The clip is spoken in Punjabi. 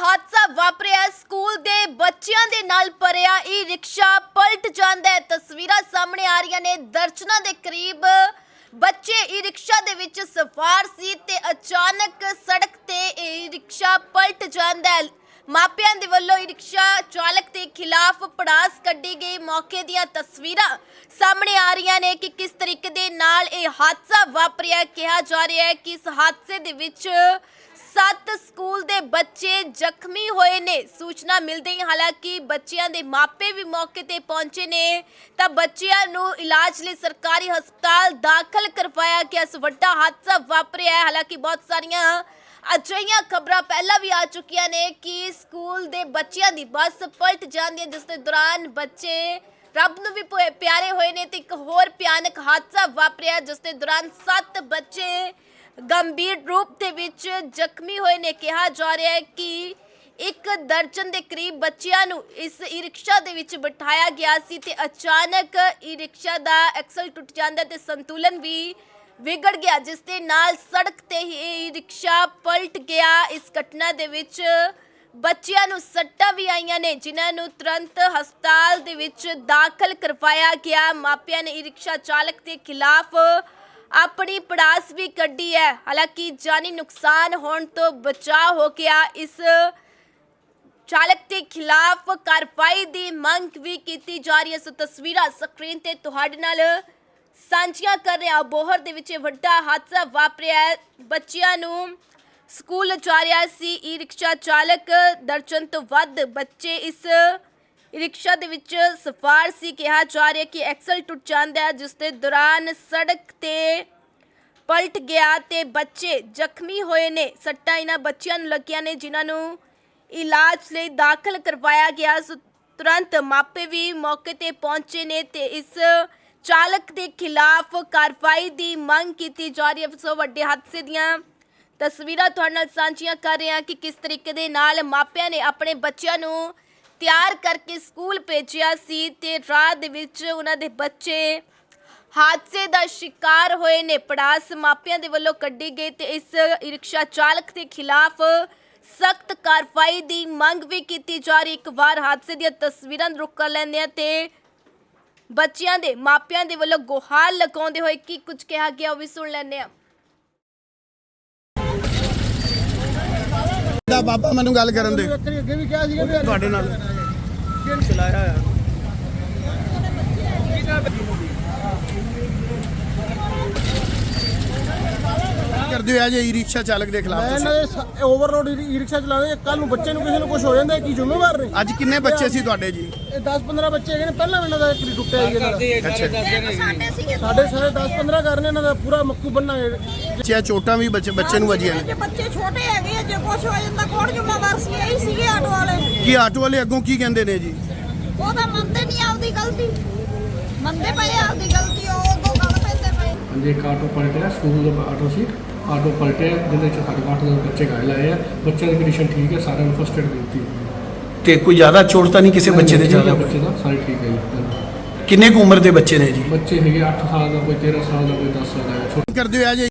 ਹਾਦਸਾ ਵਾਪਰਿਆ, ਸਕੂਲ ਦੇ ਬੱਚਿਆਂ ਦੇ ਨਾਲ ਭਰਿਆ ਈ ਰਿਕਸ਼ਾ ਪਲਟ ਜਾਂਦਾ ਹੈ। ਤਸਵੀਰਾਂ ਸਾਹਮਣੇ ਆ ਰਹੀਆਂ ਨੇ। ਦਰਜਨਾਂ ਦੇ ਕਰੀਬ ਬੱਚੇ ਈ ਰਿਕਸ਼ਾ ਦੇ ਵਿੱਚ ਸਵਾਰ ਸੀ ਤੇ ਅਚਾਨਕ ਸੜਕ ਤੇ ਈ ਰਿਕਸ਼ਾ ਪਲਟ ਜਾਂਦਾ ਹੈ। ਮਾਪਿਆਂ ਦੇ ਵੱਲੋਂ ਇਹ ਰਿਕਸ਼ਾ ਚਾਲਕ ਦੇ ਖਿਲਾਫ ਪੜਾਸ ਕੱਢੀ ਗਈ। ਮੌਕੇ ਦੀਆਂ ਤਸਵੀਰਾਂ ਸਾਹਮਣੇ ਆ ਰਹੀਆਂ ਨੇ ਕਿ ਕਿਸ ਤਰੀਕੇ ਦੇ ਨਾਲ ਇਹ ਹਾਦਸਾ ਵਾਪਰਿਆ ਕਿਹਾ ਜਾ ਰਿਹਾ ਹੈ ਕਿ ਇਸ ਹਾਦਸੇ ਦੇ ਵਿੱਚ ਸੱਤ ਸਕੂਲ ਦੇ ਬੱਚੇ ਜ਼ਖਮੀ ਹੋਏ ਨੇ। ਸੂਚਨਾ ਮਿਲਦੇ ਹੀ ਹਾਲਾਂਕਿ ਬੱਚਿਆਂ ਦੇ ਮਾਪੇ ਵੀ ਮੌਕੇ ਤੇ ਪਹੁੰਚੇ ਨੇ। ਤਾਂ ਬੱਚਿਆਂ ਨੂੰ ਇਲਾਜ ਲਈ ਸਰਕਾਰੀ ਹਸਪਤਾਲ ਦਾਖਲ ਕਰਵਾਇਆ ਗਿਆ। ਇਸ ਵੱਡਾ ਹਾਦਸਾ ਵਾਪਰਿਆ ਹੈ। ਹਾਲਾਂਕਿ ਬਹੁਤ ਸਾਰੀਆਂ ਅਜਿਹੀਆਂ ਖਬਰਾਂ ਪਹਿਲਾਂ ਵੀ ਆ ਚੁੱਕੀਆਂ ਨੇ ਕਿ ਸਕੂਲ ਦੇ ਬੱਚਿਆਂ ਦੀ ਬੱਸ ਪਲਟ ਜਾਂਦੀ ਹੈ, ਜਿਸ ਦੇ ਦੌਰਾਨ ਬੱਚੇ ਰੱਬ ਨੂੰ ਵੀ ਪ- ਪਿਆਰੇ ਹੋਏ ਨੇ ਤੇ ਇੱਕ ਹੋਰ ਭਿਆਨਕ ਹਾਦਸਾ ਵਾਪਰਿਆ, ਜਿਸ ਦੇ ਦੌਰਾਨ ਸੱਤ ਬੱਚੇ ਗੰਭੀਰ ਰੂਪ ਦੇ ਵਿੱਚ ਜ਼ਖਮੀ ਹੋਏ ਨੇ। ਕਿਹਾ ਜਾ ਰਿਹਾ ਹੈ ਕਿ ਇੱਕ ਦਰਜਨ ਦੇ ਕਰੀਬ ਬੱਚਿਆਂ ਨੂੰ ਇਸ ਈ ਰਿਕਸ਼ਾ ਦੇ ਵਿੱਚ ਬਿਠਾਇਆ ਗਿਆ ਸੀ ਤੇ ਅਚਾਨਕ ਈ ਰਿਕਸ਼ਾ ਦਾ ਐਕਸਲ ਟੁੱਟ ਜਾਂਦਾ ਤੇ ਸੰਤੁਲਨ ਵੀ ਵਿਗੜ ਗਿਆ ਜਿਸ ਦੇ ਨਾਲ ਸੜਕ ਤੇ ਹੀ ਰਿਕਸ਼ਾ ਪਲਟ ਗਿਆ। ਇਸ ਘਟਨਾ ਦੇ ਵਿੱਚ ਬੱਚਿਆਂ ਨੂੰ ਸੱਟਾਂ ਵੀ ਆਈਆਂ ਨੇ, ਜਿਨ੍ਹਾਂ ਨੂੰ ਤੁਰੰਤ ਹਸਪਤਾਲ ਦੇ ਵਿੱਚ ਦਾਖਲ ਕਰਵਾਇਆ ਗਿਆ। ਮਾਪਿਆਂ ਨੇ ਰਿਕਸ਼ਾ ਚਾਲਕ ਦੇ ਖਿਲਾਫ ਆਪਣੀ ਪੜਾਸ ਵੀ ਕੱਢੀ ਹੈ। ਹਾਲਾਂਕਿ ਜਾਨੀ ਨੁਕਸਾਨ ਹੋਣ ਤੋਂ ਬਚਾਅ ਹੋ ਗਿਆ। ਇਸ ਚਾਲਕ ਦੇ ਖਿਲਾਫ ਕਾਰਵਾਈ ਦੀ ਮੰਗ ਵੀ ਕੀਤੀ ਜਾ ਰਹੀ ਹੈ। ਸੋ ਤਸਵੀਰਾਂ ਸਕਰੀਨ ਤੇ ਤੁਹਾਡੇ ਨਾਲ ਸਾਂਝੀਆਂ ਕਰ ਰਿਹਾ। ਬੋਹਰ ਦੇ ਵਿੱਚ ਇਹ ਵੱਡਾ ਹਾਦਸਾ ਵਾਪਰਿਆ ਹੈ। ਬੱਚਿਆਂ ਨੂੰ ਸਕੂਲ ਜਾ ਰਿਹਾ ਸੀ। ਈ ਰਿਕਸ਼ਾ ਚਾਲਕ ਦਰਜਨ ਤੋਂ ਵੱਧ ਬੱਚੇ ਇਸ ਰਿਕਸ਼ਾ ਦੇ ਵਿੱਚ ਸਫਾਰ ਸੀ। ਕਿਹਾ ਜਾ ਰਿਹਾ ਕਿ ਐਕਸਲ ਟੁੱਟ ਜਾਂਦਾ ਹੈ, ਜਿਸ ਦੇ ਦੌਰਾਨ ਸੜਕ ਤੇ ਪਲਟ ਗਿਆ ਤੇ ਬੱਚੇ ਜ਼ਖਮੀ ਹੋਏ ਨੇ। ਸੱਟਾਂ ਇਹਨਾਂ ਬੱਚਿਆਂ ਨੂੰ ਲੱਗੀਆਂ ਨੇ, ਜਿਨ੍ਹਾਂ ਨੂੰ ਇਲਾਜ ਲਈ ਦਾਖਲ ਕਰਵਾਇਆ ਗਿਆ। ਸੋ ਤੁਰੰਤ ਮਾਪੇ ਵੀ ਮੌਕੇ ਤੇ ਪਹੁੰਚੇ ਨੇ ਤੇ ਇਸ ਚਾਲਕ ਦੇ ਖਿਲਾਫ ਕਾਰਵਾਈ ਦੀ ਮੰਗ ਕੀਤੀ ਜਾ ਰਹੀ ਹੈ। ਸੋ ਵੱਡੇ ਹਾਦਸੇ ਦੀਆਂ ਤਸਵੀਰਾਂ ਤੁਹਾਡੇ ਨਾਲ ਸਾਂਝੀਆਂ ਕਰ ਰਹੇ ਹਾਂ ਕਿ ਕਿਸ ਤਰੀਕੇ ਦੇ ਨਾਲ ਮਾਪਿਆਂ ਨੇ ਆਪਣੇ ਬੱਚਿਆਂ ਨੂੰ ਤਿਆਰ ਕਰਕੇ ਸਕੂਲ ਭੇਜਿਆ ਸੀ ਤੇ ਰਾਹ ਦੇ ਵਿੱਚ ਉਹਨਾਂ ਦੇ ਬੱਚੇ ਹਾਦਸੇ ਦਾ ਸ਼ਿਕਾਰ ਹੋਏ ਨੇ। ਪੜਾਸ ਮਾਪਿਆਂ ਦੇ ਵੱਲੋਂ ਕੱਢੀ ਗਈ ਤੇ ਇਸ ਰਿਕਸ਼ਾ ਚਾਲਕ ਦੇ ਖਿਲਾਫ ਸਖਤ ਕਾਰਵਾਈ ਦੀ ਮੰਗ ਵੀ ਕੀਤੀ ਜਾ ਰਹੀ ਇੱਕ ਵਾਰ ਹਾਦਸੇ ਦੀਆਂ ਤਸਵੀਰਾਂ ਰੁਕ ਕਰ ਲੈਂਦੇ ਆ ਤੇ ਬੱਚਿਆਂ ਦੇ ਮਾਪਿਆਂ ਦੇ ਵੱਲੋਂ ਗੁਹਾਰ ਲਗਾਉਂਦੇ ਹੋਏ ਕੀ ਕੁਝ ਕਿਹਾ ਗਿਆ ਉਹ ਵੀ ਸੁਣ ਲੈਂਦੇ ਆ ਦਾ ਬਾਬਾ ਮੈਨੂੰ ਗੱਲ ਕਰਨ ਦੇ। ਅੱਗੇ ਅੱਗੇ ਵੀ ਕਿਹਾ ਸੀਗਾ ਵੀ ਤੁਹਾਡੇ ਨਾਲ। ਚਲਾਇਆ ਹੋਇਆ? ਕਰਦੇ ਹੋ? ਜੇ ਈ ਰਿਕਸ਼ਾ ਚਾਲਕ ਦੇ ਖਿਲਾਫ ਮੈਂ ਤੁਸੀਂ? ਇਹਨਾਂ ਦੇ ਓਵਰਲੋਡ ਈ ਰਿਕਸ਼ਾ ਚਲਾਉਂਦੇ ਕੱਲ ਨੂੰ ਬੱਚੇ ਨੂੰ ਕਿਸੇ ਨੂੰ ਕੁਝ ਹੋ ਜਾਂਦਾ ਇਹ ਕੀ ਜ਼ਿੰਮੇਵਾਰ ਨੇ? ਅੱਜ ਕਿੰਨੇ ਬੱਚੇ ਸੀ ਤੁਹਾਡੇ ਜੀ? ਇਹ 10 15 ਬੱਚੇ ਹੈਗੇ ਨੇ ਪਹਿਲਾਂ ਵੀ ਇਹਨਾਂ ਦਾ ਇੱਕ ਟੁੱਟਿਆ ਹੀ ਇਹਨਾਂ ਦਾ। ਅੱਛਾ ਸਾਡੇ ਸਾਰੇ 10 15 ਕਰਨੇ ਇਹਨਾਂ ਦਾ ਪੂਰਾ ਮੱਕੂ ਬੰਨਾਂਗੇ ਬੱਚਿਆਂ ਚੋਟਾਂ ਵੀ ਬੱਚੇ ਬੱਚੇ ਨੂੰ ਵੱਜੀਆਂ ਨੇ। ਜੇ ਬੱਚੇ ਛੋਟੇ ਹੈਗੇ ਆ, ਜੇ ਕੁਛ ਹੋ ਜਾਂਦਾ ਕੌਣ ਜ਼ਿੰਮੇਵਾਰ ਸੀ? ਇਹੀ ਸੀਗੇ ਆਟੋ ਵਾਲੇ। ਕੀ ਆਟੋ ਵਾਲੇ ਅੱਗੋਂ ਕੀ ਕਹਿੰਦੇ ਨੇ ਜੀ? ਉਹ ਤਾਂ ਮੰਨਦੇ ਨਹੀਂ ਆਪਦੀ ਗਲਤੀ। ਮੰਨਦੇ ਪਏ ਆ ਆਪਦੀ ਗਲਤੀ ਉਹ ਉਹ ਗੱਲ ਪੈਂਦੇ ਪਏ। ਹਾਂਜੀ ਇੱਕ ਆਟੋ ਪਲਟਿਆ ਸਕੂਲ ਦਾ ਆਟੋ ਸੀ। ਆਟੋ ਪਲਟਿਆ ਜਿਹਦੇ ਵਿੱਚ ਸਾਡੇ ਅੱਠ ਦੇ ਬੱਚੇ ਘਾਇਲ ਆਏ ਆ। ਬੱਚਿਆਂ ਦੀ ਕੰਡੀਸ਼ਨ ਠੀਕ ਹੈ ਸਾਰਿਆਂ ਨੂੰ ਫਸਟ ਏਡ ਦਿੱਤੀ ਤੇ ਕੋਈ ਜ਼ਿਆਦਾ ਚੋਟ ਤਾਂ ਨਹੀਂ ਕਿਸੇ ਬੱਚੇ ਦੇ ਜ਼ਿਆਦਾ ਬੱਚੇ ਦਾ ਸਾਰੇ ਠੀਕ ਹੈ ਜੀ ਕਿੰਨੇ ਕੁ ਉਮਰ ਦੇ ਬੱਚੇ ਨੇ ਜੀ? ਬੱਚੇ ਹੈਗੇ 8 ਸਾਲ ਦਾ ਕੋਈ 13 ਸਾਲ ਦਾ ਕੋਈ 10 ਸਾਲ ਦਾ ਛੋਟੇ ਕਰਦੇ ਹੋ ਜੇ